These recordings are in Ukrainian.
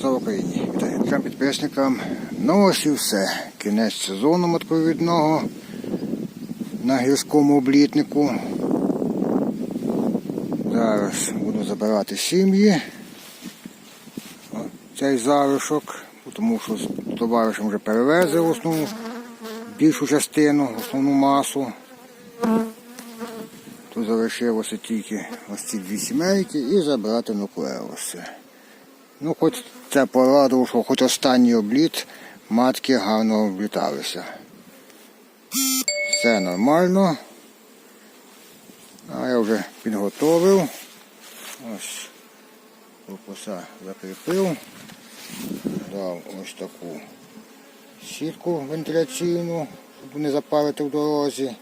Слава Україні! Вітаю підписникам. Ну ось і все. Кінець сезону матковідного на гірському облітнику. Зараз буду забирати сім'ї. Цей залишок, тому що з товаришем вже перевезли основну більшу частину, основну масу. Тут залишилося тільки ось ці дві сімейки і забрати нуклеуси. Ну, хоч це порадило, що хоч останній обліт матки гарно обліталися. Все нормально. А я вже підготовив. Ось корпуса закріпив. Дав ось таку сітку вентиляційну, щоб не запарити в дорозі.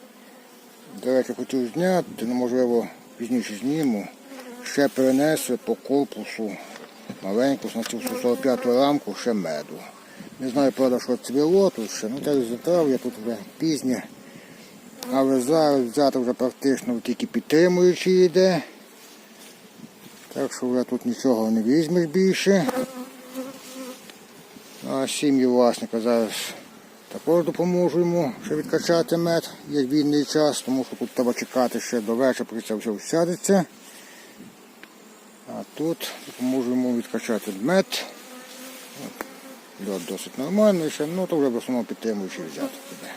До речі, хотів зняти, але можливо пізніше зніму. Ще перенесли по корпусу маленьку на цю 45 рамку ще меду. Не знаю, правда, що цвіло тут ще, ну так затрав'я тут вже пізнє. Але зараз взяти вже практично тільки підтримуючий йде. Так що вже тут нічого не візьмеш більше. А сім'ї власника зараз також допоможу йому ще відкачати мед, як вільний час, тому що тут треба чекати ще до вечора, поки це все всядеться. А тут допоможу відкачати мед. Льод досить нормальний ще, ну то вже в основному підтримуючий взяти туди.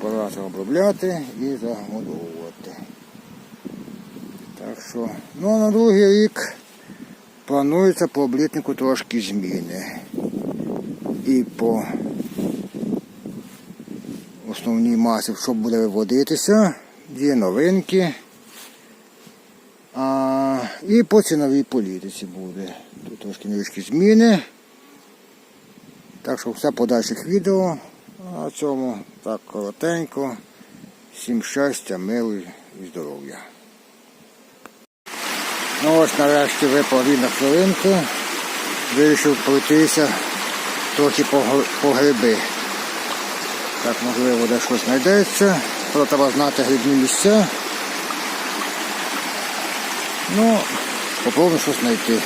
Пора обробляти і загодовувати. Так що, ну а на другий рік планується по облітнику трошки зміни. І по основній масі, що буде виводитися, є новинки. А, і по ціновій політиці буде. Тут трошки невеличкі зміни. Так що все подальших відео. А цьому так коротенько. Всім щастя, миру і здоров'я. Ну ось нарешті випав на хвилинку. Вирішив пройтися трохи по, по гриби. Так, можливо, де щось знайдеться. Треба знати грибні місця. Ну, попробуємо щось знайти.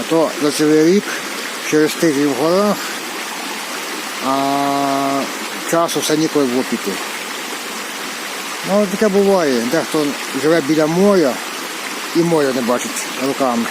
А то за цілий рік через тиждень в горах, а часу все ніколи було піти. Ну, таке буває. Дехто живе біля моря і моря не бачить руками.